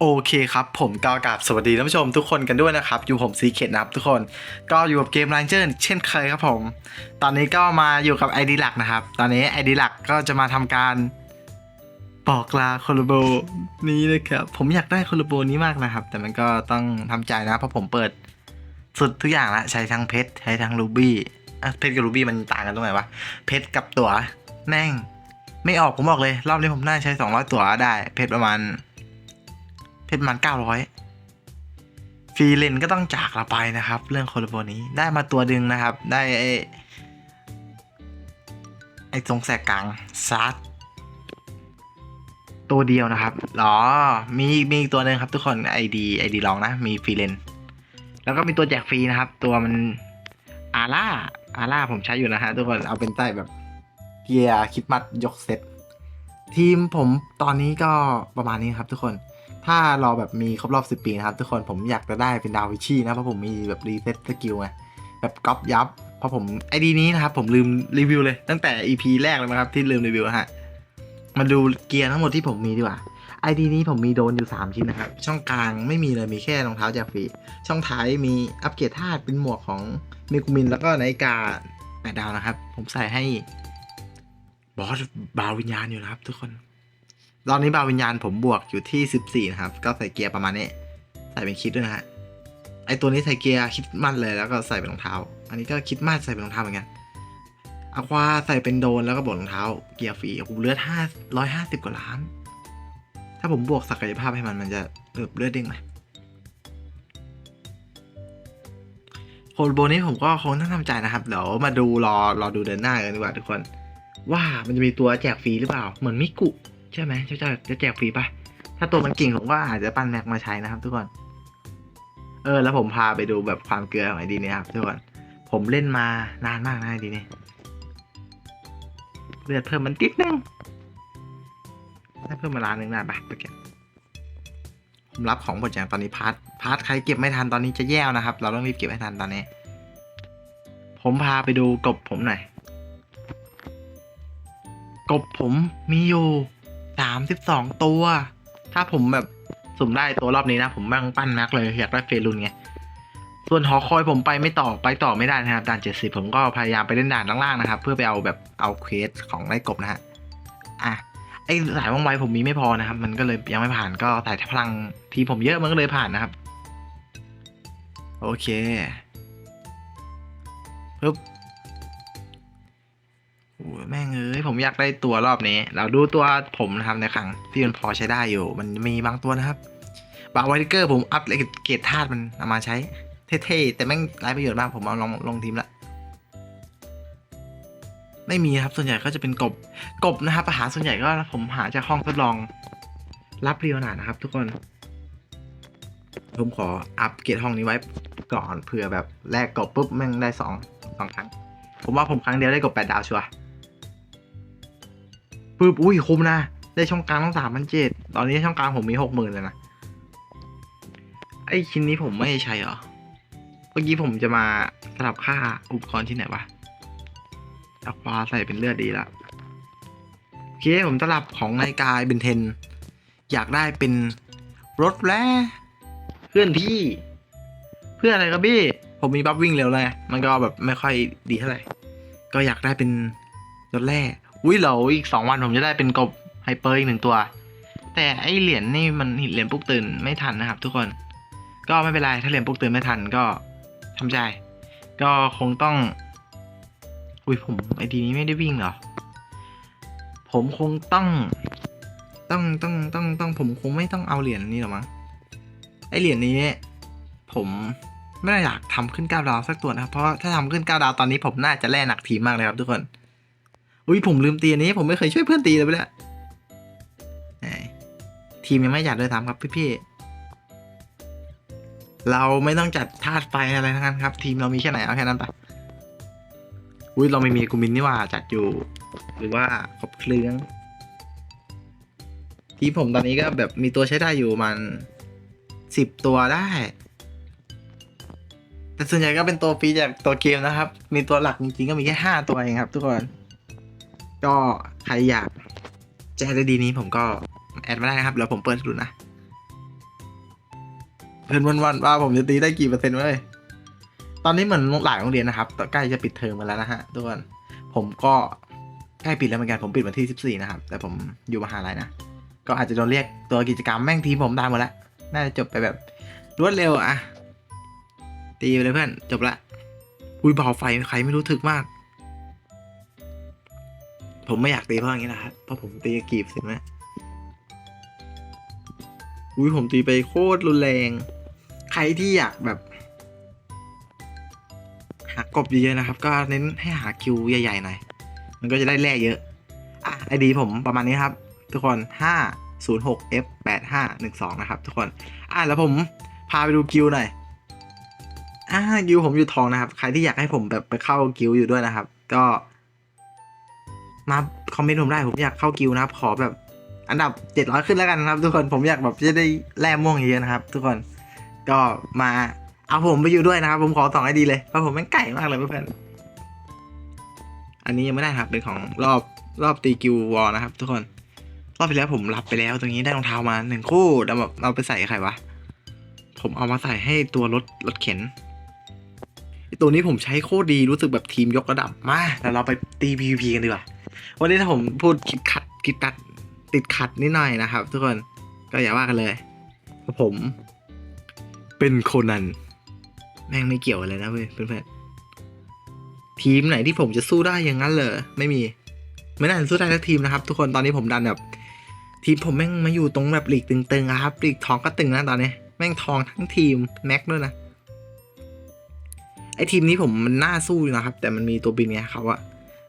โอเคครับผมก็กราบสวัสดีท่านผู้ชมทุกคนกันด้วยนะครับ อยู่ผมซีเคทนะครับทุกคนก็อยู่กับเกม Ranger เช่นเคยครับผม ตอนนี้ก็มาอยู่กับ ID หลักนะครับ ตอนนี้ ID หลักก็จะมาทำการบอกลาคโลโบนี้นะครับ ผมอยากได้คโลโบนี้มากนะครับ แต่มันก็ต้องทำใจนะเพราะผมเปิดสุดทุกอย่างละใช้ทั้งเพชรใช้ทั้งรูบี้เพชรกับรูบี้มันต่างกันตรงไหนวะเพชรกับตั๋วแม่ง ไม่ออกผมบอกเลย รอบนี้ผมน่าใช้ 200 ตั๋วได้ เพชรประมาณ เพชรมันเก้าร้อยฟรีเลนก็ต้องจากเราไปนะครับ เรื่องโคโลโบนี้ได้มาตัวดึงนะครับ ได้ไอ้ไอ้ตรงแสกกลางซัดตัวเดียวนะครับหรอ มีมีอีกตัวหนึ่งครับทุกคนไอดีไอดีลองนะ มีฟรีเลน แล้วก็มีตัวแจกฟรีนะครับ ตัวมันอาร่าอาร่าผมใช้อยู่นะฮะทุกคน เอาเป็นใต้แบบเกียร์คิดมัดยกเซตทีมผมตอนนี้ก็ประมาณนี้ครับทุกคน ถ้ารอแบบมีครบรอบ 10 ปีนะครับ ทุกคนผมอยากจะได้เป็นดาววิชี่นะ เพราะผมมีแบบรีเซ็ตสกิลไงแบบก๊อปยับ เพราะผมไอดีนี้นะครับ ผมลืมรีวิวเลยตั้งแต่ EP แรกเลยนะครับ ที่ลืมรีวิวฮะมาดูเกียร์ทั้งหมดที่ผมมีดีกว่าไอดีนี้ผมมีโดนอยู่ 3 ชิ้นนะครับ ช่องกลางไม่มีเลยมีแค่รองเท้าแจกฟรี ช่องท้ายมีอัปเกรดธาตุเป็นหมวกของเมกุมิน แล้วก็นาฬิกาแปดดาวนะครับ ผมใส่ให้บอสบาววิญญาณอยู่นะครับทุกคน ตอนนี้บาววิญญาณผมบวกอยู่ที่ 14 นะครับ ก็ใส่เกียร์ประมาณนี้ ใส่เป็นคิดด้วยนะฮะ ไอตัวนี้ใส่เกียร์คิดมั่นเลยแล้วก็ใส่เป็นรองเท้า อันนี้ก็คิดมั่นใส่เป็นรองเท้าเหมือนกันอควาใส่เป็นโดนแล้วก็บวกรองเท้า เกียร์ฟรีโอ้โหเลือดห้าร้อยห้าสิบกว่าล้าน ถ้าผมบวกศักยภาพให้มันมันจะเลือดเลือดเด้งไหมโคโลโบนี้ผมก็คงต้องทำใจนะครับ เดี๋ยวมาดูรอรอดูเดินหน้ากันดีกว่าทุกคน ว่ามันจะมีตัวแจกฟรีหรือเปล่า เหมือนมิกุ ใช่ไหมเจะจะจะแจกฟรีปะถ้าตัวมันเก่งผมก็อาจจะปั้นแม็กมาใช้นะครับ ทุกคน เออ แล้วผมพาไปดูแบบความเกลือของไอดีนี้ครับทุกคนผมเล่นมานานมากนะไอดีนี้เลือดเพิ่มมันติดนึงได้เพิ่มมาล้านหนึ่งได้ปะตะเกียบผมรับของหมดอย่างตอนนี้พาร์ทพาร์ทใครเก็บไม่ทันตอนนี้จะแย่วนะครับ เราต้องรีบเก็บให้ทันตอนนี้ ผมพาไปดูกบผมหน่อยกบผมมีอยู่ สามสิบสองตัว ถ้าผมแบบสุ่มได้ตัวรอบนี้นะ ผมแม่งปั้นแม็กเลย อยากได้เฟรุนไง ส่วนหอคอยผมไปไม่ต่อไปต่อไม่ได้นะครับด่านเจ็ดสิบผมก็พยายามไปเล่นด่านล่างๆนะครับ เพื่อไปเอาแบบเอาเควสของไล่กบนะฮะอะไอสายว่องไวผมมีไม่พอนะครับ มันก็เลยยังไม่ผ่านก็สายพลังทีผมเยอะมันก็เลยผ่านนะครับ โอเคปึ๊บ แม่งเอ้ยผมอยากได้ตัวรอบนี้ เราดูตัวผมนะครับในครั้งที่มันพอใช้ได้อยู่ มันมีบางตัวนะครับ บางไวเกอร์ผมอัพเกรดธาตุมันเอามาใช้ เท่ๆ แต่แม่งไร้ประโยชน์มากผมเอาลงลงทีมละ ไม่มีครับส่วนใหญ่ก็จะเป็นกบ กบนะครับอาหาส่วนใหญ่ก็ผมหาจากห้องทดลอง รับเรียวหนานะครับ ทุกคนผมขออัพเกรดห้องนี้ไว้ก่อนเผื่อแบบแลกกบปุ๊บแม่งได้สองสองครั้ง ผมว่าผมครั้งเดียวได้กบแปดดาวชัวร์ ปึ๊บอุ้ยคุ้มนะ ได้ช่องกลางต้องสามพันเจ็ดตอนนี้ช่องกลางผมมีหกหมื่นเลยนะ ไอชิ้นนี้ผมไม่ใช่เหรอ เมื่อกี้ผมจะมาสลับค่าอุปกรณ์ที่ไหนวะจับฟ้าใส่เป็นเลือดดีละโอเคผมสลับของนายกายเป็นเทน อยากได้เป็นรถแร่เพื่อนพี่ เพื่ออะไรครับพี่ ผมมีบัฟวิ่งเร็วเลย มันก็แบบไม่ค่อยดีเท่าไหร่ ก็อยากได้เป็นรถแร่ อุ้ยเหรออีกสองวันผมจะได้เป็นกบไฮเปอร์อีกหนึ่งตัว แต่ไอเหรียญนี่มันเหรียญปุกตื่นไม่ทันนะครับ ทุกคน ก็ไม่เป็นไรถ้าเหรียญปุกตื่นไม่ทันก็ทำใจ ก็คงต้อง อุ้ยผมไอดีนี้ไม่ได้วิ่งเหรอ ผมคงต้อง ต้องต้องต้องต้องผมคงไม่ต้องเอาเหรียญนี้หรอมั้งไอเหรียญนี้ผมไม่ได้อยากทำขึ้นเก้าดาวสักตัวนะครับ เพราะถ้าทำขึ้นเก้าดาวตอนนี้ผมน่าจะแล่หนักทีมากเลยครับทุกคน อุ้ยผมลืมตีอันนี้ ผมไม่เคยช่วยเพื่อนตีเลยไปแล้วทีมยังไม่จัดเลยทำครับพี่ๆเราไม่ต้องจัดธาตุไฟอะไรทั้งนั้นครับ ทีมเรามีแค่ไหนเอาแค่นั้นไปอุ้ยเราไม่มีกูมินนี่ว่าจัดอยู่ หรือว่าครบเครื่องทีผมตอนนี้ก็แบบมีตัวใช้ได้อยู่มันสิบตัวได้ แต่ส่วนใหญ่ก็เป็นตัวฟรีจากตัวเกมนะครับ มีตัวหลักจริงๆก็มีแค่ห้าตัวเองครับ ทุกคน ก็ใครอยากแจ้งได้ดีนี้ผมก็แอดมาได้นะครับแล้วผมเปิดดูนะ เพื่อนวันวันว่าผมจะตีได้กี่เปอร์เซ็นต์เว้ยตอนนี้เหมือนหลายโรงเรียนนะครับต่ใกล้จะปิดเทอมมาแล้วนะฮะทุกคนผมก็ใกล้ปิดแล้วเหมือนกันผมปิดวันที่สิบสี่นะครับ แต่ผมอยู่มหาลัยนะ ก็อาจจะโดนเรียกตัวกิจกรรมแม่งทีผมได้หมดแล้ว น่าจะจบไปแบบรวดเร็วอะตีไปเลยเพื่อนจบละ อุ้ยเบาไฟใครไม่รู้ถึกมาก ผมไม่อยากตีเพราะอย่างนี้นะครับ เพราะผมตีกีบสิไหมอุ้ยผมตีไปโคตรรุนแรง ใครที่อยากแบบหากบเยอะๆนะครับ ก็เน้นให้หาคิวใหญ่ๆหน่อย มันก็จะได้แร่เยอะ อะไอดีผมประมาณนี้ครับ ทุกคน 506 f 8512 นะครับ ทุกคน อะแล้วผมพาไปดูกิลด์หน่อย อ่ากิลด์ผมอยู่ทองนะครับ ใครที่อยากให้ผมแบบไปเข้ากิลด์อยู่ด้วยนะครับ ก็ มาคอมเมนต์ผมได้ผมอยากเข้ากิลด์นะครับ ขอแบบอันดับ700ขึ้นแล้วกันนะครับ ทุกคนผมอยากแบบจะได้แร่ม่วงเยอะนะครับ ทุกคนก็มาเอาผมไปอยู่ด้วยนะครับ ผมขอสองไอดีเลยเพราะผมแม่งไก่มากเลยเพื่อนอันนี้ยังไม่ได้ครับเป็นของรอบรอบตีกิลวอลนะครับ ทุกคนรอบที่แล้วผมรับไปแล้วตรงนี้ได้รองเท้ามาหนึ่งคู่แล้วแบบเอาไปใส่ใครวะผมเอามาใส่ให้ตัวรถรถเข็นตัวนี้ผมใช้โคตรดีรู้สึกแบบทีมยกระดับมาแล้วเราไปตี PVP กันดีกว่า วันนี้ถ้าผมพูดคิดขัดคิดตัดติดขัดนิดหน่อยนะครับ ทุกคนก็อย่าว่ากันเลยเพราะผม เป็นโคนันแม่งไม่เกี่ยวอะไรนะเว้ยเพื่อนๆทีมไหนที่ผมจะสู้ได้อย่างนั้นเลยไม่มี ไม่น่าจะสู้ได้ทักทีมนะครับ ทุกคนตอนนี้ผมดันแบบทีมผมแม่งมาอยู่ตรงแบบหลีกตึงๆอะครับหลีกทองก็ตึงนะตอนนี้ แม่งทองทั้งทีมแม็กด้วยนะไอทีมนี้ผมมันน่าสู้อยู่นะครับ แต่มันมีตัวบินไงเขาอะ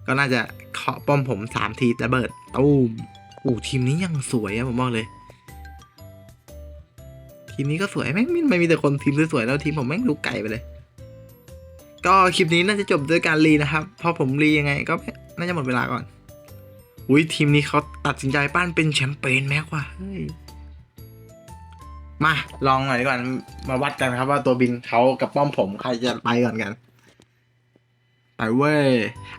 ก็น่าจะเคาะป้อมผมสามทีระเบิดตูมโอ้ทีมนี้ยังสวยอะผมบอกเลย ทีมนี้ก็สวยแม่งไม่มีแต่คนทีมสวยๆแล้วทีมผมแม่งดูไก่ไปเลย ก็คลิปนี้น่าจะจบด้วยการรีนะครับพราะผมรียังไงก็น่าจะหมดเวลาก่อนอุ้ยทีมนี้เขาตัดสินใจปั้นเป็นแชมเปญแม็กว่ะเฮ้ยมาลองหน่อยดีกว่ามาวัดกันครับว่าตัวบินเขากับป้อมผมใครจะไปก่อนกัน ไปเว้ย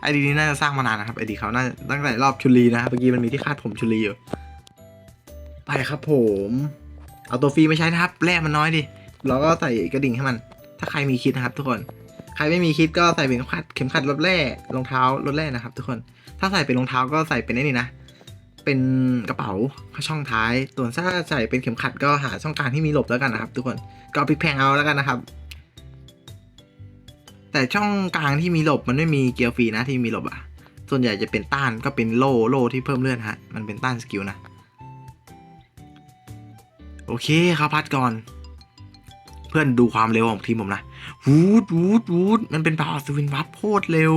ไอดีนี้น่าจะสร้างมานานนะครับไอดีเขาน่าตั้งแต่รอบชุลีนะครับเมื่อกี้มันมีที่คาดผมชุลีอยู่ไปครับผม เอาตัวฟรีไม่ใช้นะครับแร่มันน้อยดิเราก็ใส่กระดิ่งให้มัน ถ้าใครมีคิดนะครับ ทุกคน ใครไม่มีคิดก็ใส่เป็นขัดเข็มขัดลดแร่รองเท้าลดแร่นะครับ ทุกคน ถ้าใส่เป็นรองเท้าก็ใส่เป็นนี่นะเป็นกระเป๋าช่องท้ายส่วนถ้าใส่เป็นเข็มขัดก็หาช่องกลางที่มีหลบแล้วกันนะครับ ทุกคนก็เอาพลิกแพงเอาแล้วกันนะครับ แต่ช่องกลางที่มีหลบมันไม่มีเกียร์ฟรีนะที่มีหลบอะส่วนใหญ่จะเป็นต้านก็เป็นโล่โล่ที่เพิ่มเลือดฮะ มันเป็นต้านสกิลนะ โอเคครับพัดก่อน เพื่อนดูความเร็วของทีมผมนะวูดวูดวูดมันเป็นบาสวินวับโคตรเร็ว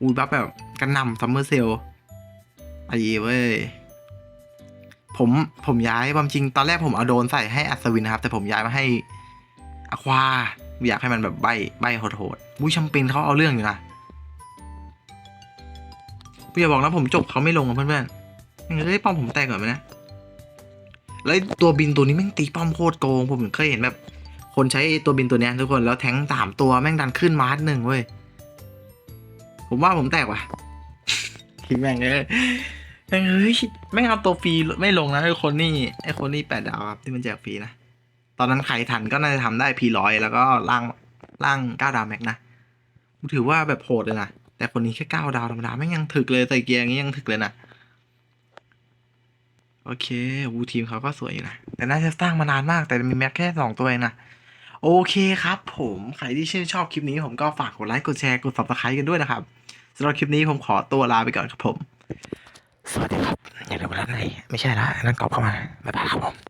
อูดบัฟแบบกระหน่ำซัมเมอร์เซลไอ้เว้ยผมผมย้ายความจริงตอนแรกผมเอาโดนใส่ให้อัศวินนะครับ แต่ผมย้ายมาให้อควา อยากให้มันแบบใบใบโหดๆบุ้ยชัมเปญเขาเอาเรื่องอยู่นะพี่อย่าบอกนะผมจบเขาไม่ลงอะเพื่อนๆยังเฮ้ป้อมผมแตกก่อนไหมนะ แล้วตัวบินตัวนี้แม่งตีป้อมโคตรโกง ผมเคยเห็นแบบ คนใช้ตัวบินตัวนี้ทุกคนแล้วแทงสามตัวแม่งดันขึ้นมาร์ทหนึ่งเว้ย ผมว่าผมแตกว่ะคิดแม่งเลยแม่งเฮ้ยแม่งเอาตัวฟรีไม่ลงนะไอ้คนนี่ไอ้คนนี่แปดดาวครับที่มันแจกฟรีนะ ตอนนั้นใครทันก็น่าจะทำได้พีร้อยแล้วก็ล่างล่างเก้าดาวแม็กนะถือว่าแบบโหดเลยนะ แต่คนนี้แค่เก้าดาวธรรมดาแม่งยังถึกเลยใส่เกียร์อย่างนี้ยังถึกเลยนะโอเควูทีมเขาก็สวยอยู่นะ แต่น่าจะสร้างมานานมากแต่มีแม็กแค่สองตัวเองนะโอเคครับผมใครที่ชื่นชอบคลิปนี้ผมก็ฝากกดไลค์กดแชร์กด subscribe กันด้วยนะครับสำหรับคลิปนี้ผมขอตัวลาไปก่อนครับผม สวัสดีครับ อย่าลืมรักในไม่ใช่ละนนั่นกรอบเข้ามาบ๊ายบายครับผม